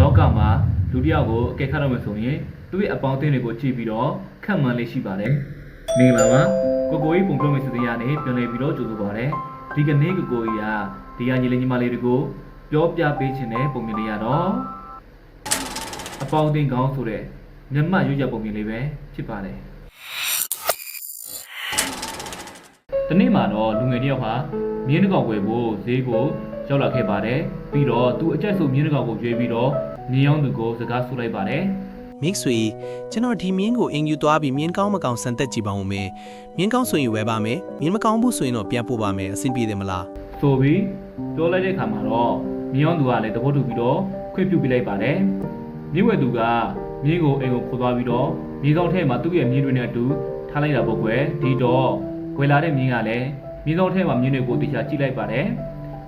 လောကမှာလူတစ်ယောက်ကိုအကဲခတ်တော့မယ်ဆိုရင်သူ့ရဲ့အပေါင်းအသင်းတွေကိုကြည့်ပြီးတော့ခန့်မှန်းလေးရှိပါတယ်။မင်္ဂလာပါကိုကိုကြီးပုံပြောမယ့်စီစဉ်ရနေပြန်လည်ပြီးတော့ကြိုဆိုပါရစေ။ဒီကနေ့ကိုကိုကြီးကဒီကညီလေးညီမလေးတွေကိုပြောပြပေးခြင်းနဲ့ပုံမြင်လေးရတော့အပေါင်းအသင်းကောင်းဆိုတဲ့မျက်မှတ်ရွေးချက်ပုံမြင်လေးပဲဖြစ်ပါတယ်။ဒီနေ့မှာတော့လူငယ်တစ်ယောက်ဟာမြင်းတစ်ကောင်ဝယ်ဖို့ဈေးကိုရောက်လာခဲ့ပါတယ်ပြီးတော့သူအကြိုက်ဆုံးမြင်းတစ်ကောင်ကိုရွေးပြီးတော့ မြင်းရောင်းသူကိုစကားဆိုလိုက်ပါတယ်မစ်ဆွေကျွန်တော်ဒီမြင်းကိုအင်ယူသွားပြီးမြင်းကောင်းမကောင်းစမ်းသက်ကြည့်ပါဦးမယ်မြင်းကောင်းဆိုရင်ဝယ်ပါမယ်မြင်းမကောင်းဘူးဆိုရင်တော့ပြန်ပို့ပါမယ်အဆင်ပြေတယ်မလားဆိုပြီးပြောလိုက်တဲ့အခါမှာတော့မြင်းရောင်းသူကလည်းတပုတ်တူပြီးတော့ခွင့်ပြုပေးလိုက်ပါတယ်မြင်းဝယ်သူကမြင်းကိုအိမ်ကိုခေါ်သွားပြီးတော့မြင်းဆောင်ထဲမှာသူ့ရဲ့မြင်းတွေနဲ့အတူထားလိုက်တာပေါ့ကွယ်ဒီတော့ဝယ်လာတဲ့မြင်းကလည်းမြင်းဆောင်ထဲမှာမြင်းတွေကိုတရားကြည့်လိုက်ပါတယ်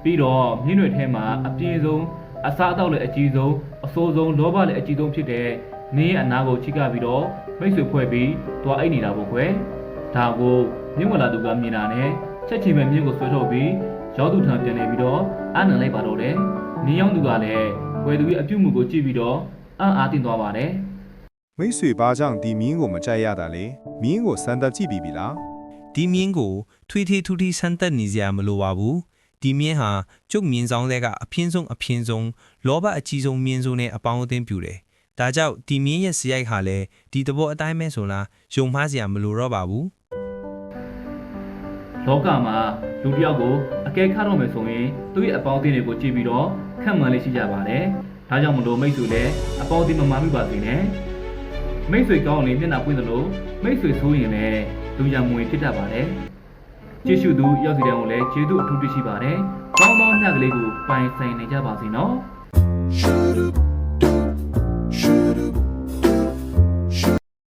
ပြီးတော့မြင်းတွေထဲမှာအပြင်းဆုံး အစားအသောက်လည်းအကြီးဆုံးအဆိုးဆုံးလောဘလည်းအကြီးဆုံးဖြစ်တဲ့နင်းရဲ့အနာကိုချိကပြီးတော့မိတ်ဆွေဖွဲ့ပြီးသွားအိတ်နေတာပေါ့ကွယ်ဒါကိုမြင်းဝလာသူကမြင်တာနဲ့ချက်ချင်မဲ့မြင်းကိုဆွဲထုတ်ပြီးရောက်သူထံပြန်နေပြီးတော့အာနန်လိုက်ပါတော့တယ်နင်းရောက်သူကလည်းဝယ်သူရဲ့အပြုတ်မှုကိုကြည့်ပြီးတော့အံ့အားသင့်သွားပါတယ်မိတ်ဆွေဘာကြောင့်ဒီမြင်းကိုမကြိုက်ရတာလဲမြင်းကိုစမ်းသပ်ကြည့်ပြီးပြီလားဒီမြင်းကိုထွေးထွေးထူးထူးစမ်းသက်နေစရာမလိုပါဘူး ဒီမြင်းဟာကျုပ်မြင်းဆောင်တဲ့ကအပြင်းဆုံးအပြင်းဆုံးလောဘအကြီးဆုံးမြင်းဆုံးနဲ့အပေါင်းအသင်းပြူတယ်ဒါကြောင့်ဒီမြင်းရဲ့စရိုက်ဟာလည်းဒီတဘောအတိုင်းပဲဆိုလားယုံမှားစရာမလိုတော့ပါဘူးလောကမှာလူတစ်ယောက်ကိုအကဲခတ်တော့မယ်ဆိုရင်သူ့ရဲ့အပေါင်းအသင်းတွေကိုကြည့်ပြီးတော့ခန့်မှန်းလေးရှိကြပါတယ်။ဒါကြောင့်မလို့မိတ်ဆွေလည်းအပေါင်းအသင်းမမှန်မိပါစေနဲ့။မိတ်ဆွေကောင်းရင်မျက်နှာပွင့်သလိုမိတ်ဆွေဆိုးရင်လည်းလူရံမွေဖြစ်တတ်ပါတယ်။ ကျေးဇူးသူရောက်စီတဲ့ကိုလည်းကျေးဇူးအထူးတင်ရှိပါတယ်။ကောင်းသောညကလေးကိုပိုင်ဆိုင်နေကြပါစေနော်။ Shoo-doo,